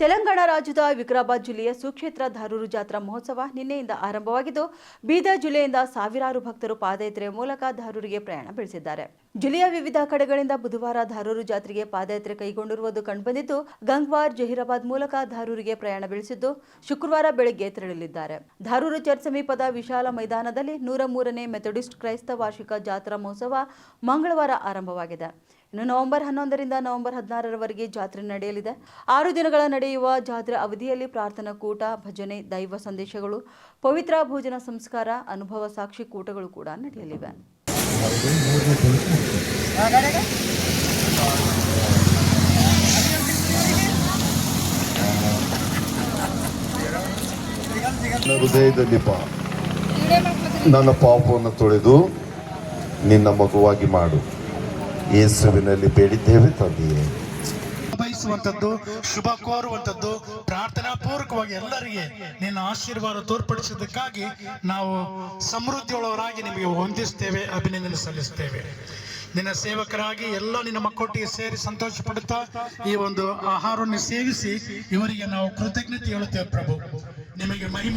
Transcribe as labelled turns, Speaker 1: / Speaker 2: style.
Speaker 1: ತೆಲಂಗಾಣ ರಾಜ್ಯದ ವಿಕ್ರಾಬಾದ್ ಜಿಲ್ಲೆಯ ಸುಕ್ಷೇತ್ರ ಧಾರೂರು ಜಾತ್ರಾ ಮಹೋತ್ಸವ ನಿನ್ನೆಯಿಂದ ಆರಂಭವಾಗಿದ್ದು, ಬೀದರ್ ಜಿಲ್ಲೆಯಿಂದ ಸಾವಿರಾರು ಭಕ್ತರು ಪಾದಯಾತ್ರೆಯ ಮೂಲಕ ಧಾರೂರಿಗೆ ಪ್ರಯಾಣ ಬೆಳೆಸಿದ್ದಾರೆ. ಜಿಲ್ಲೆಯ ವಿವಿಧ ಕಡೆಗಳಿಂದ ಬುಧವಾರ ಧಾರೂರು ಜಾತ್ರೆಗೆ ಪಾದಯಾತ್ರೆ ಕೈಗೊಂಡಿರುವುದು ಕಂಡುಬಂದಿದ್ದು, ಗಂಗ್ವಾರ್, ಜಹೀರಾಬಾದ್ ಮೂಲಕ ಧಾರೂರಿಗೆ ಪ್ರಯಾಣ ಬೆಳೆಸಿದ್ದು, ಶುಕ್ರವಾರ ಬೆಳಗ್ಗೆ ತೆರಳಲಿದ್ದಾರೆ. ಧಾರೂರು ಚರ್ಚ್ ಸಮೀಪದ ವಿಶಾಲ ಮೈದಾನದಲ್ಲಿ ನೂರ ಮೂರನೇ ಮೆಥಡಿಸ್ಟ್ ಕ್ರೈಸ್ತ ವಾರ್ಷಿಕ ಜಾತ್ರಾ ಮಹೋತ್ಸವ ಮಂಗಳವಾರ ಆರಂಭವಾಗಿದೆ. ನವೆಂಬರ್ ಹನ್ನೊಂದರಿಂದ ನವೆಂಬರ್ ಹದಿನಾರರವರೆಗೆ ಜಾತ್ರೆ ನಡೆಯಲಿದೆ. ಆರು ದಿನಗಳ ನಡೆಯುವ ಜಾತ್ರೆ ಅವಧಿಯಲ್ಲಿ ಪ್ರಾರ್ಥನಾ ಕೂಟ, ಭಜನೆ, ದೈವ ಸಂದೇಶಗಳು, ಪವಿತ್ರ ಭೋಜನ ಸಂಸ್ಕಾರ, ಅನುಭವ ಸಾಕ್ಷಿ ಕೂಟಗಳು ಕೂಡ ನಡೆಯಲಿವೆ.
Speaker 2: ನನ್ನ ಪಾಪವನ್ನು ತೊಳೆದು ನಿನ್ನ ಮಗುವಾಗಿ ಮಾಡು. ಯೇಸುವಿನಲ್ಲಿ ಬೇಡಿದ್ದೇವೆ ತಂದೆಯೇ.
Speaker 3: ಬಯಸುವಂಥದ್ದು, ಶುಭ ಕೋರುವಂಥದ್ದು, ಪ್ರಾರ್ಥನಾ ಪೂರ್ವಕವಾಗಿ ಎಲ್ಲರಿಗೆ ನಿನ್ನ ಆಶೀರ್ವಾದ ತೋರ್ಪಡಿಸಿದ್ದಕ್ಕಾಗಿ ನಾವು ಸಮೃದ್ಧಿಯೊಳವರಾಗಿ ನಿಮಗೆ ಹೊಂದಿಸ್ತೇವೆ ಅಭಿನಂದನೆ ಸಲ್ಲಿಸ್ತೇವೆ. ನಿನ್ನ ಸೇವಕರಾಗಿ ಎಲ್ಲ ನಿನ್ನ ಮಕ್ಕಳೊಟ್ಟಿಗೆ ಸೇರಿ ಸಂತೋಷ ಪಡುತ್ತಾ ಈ ಒಂದು ಆಹಾರವನ್ನು ಸೇವಿಸಿ ಇವರಿಗೆ ನಾವು ಕೃತಜ್ಞತೆ ಹೇಳುತ್ತೇವೆ ಪ್ರಭು. ನಿಮಗೆ ಮಹಿಮೆ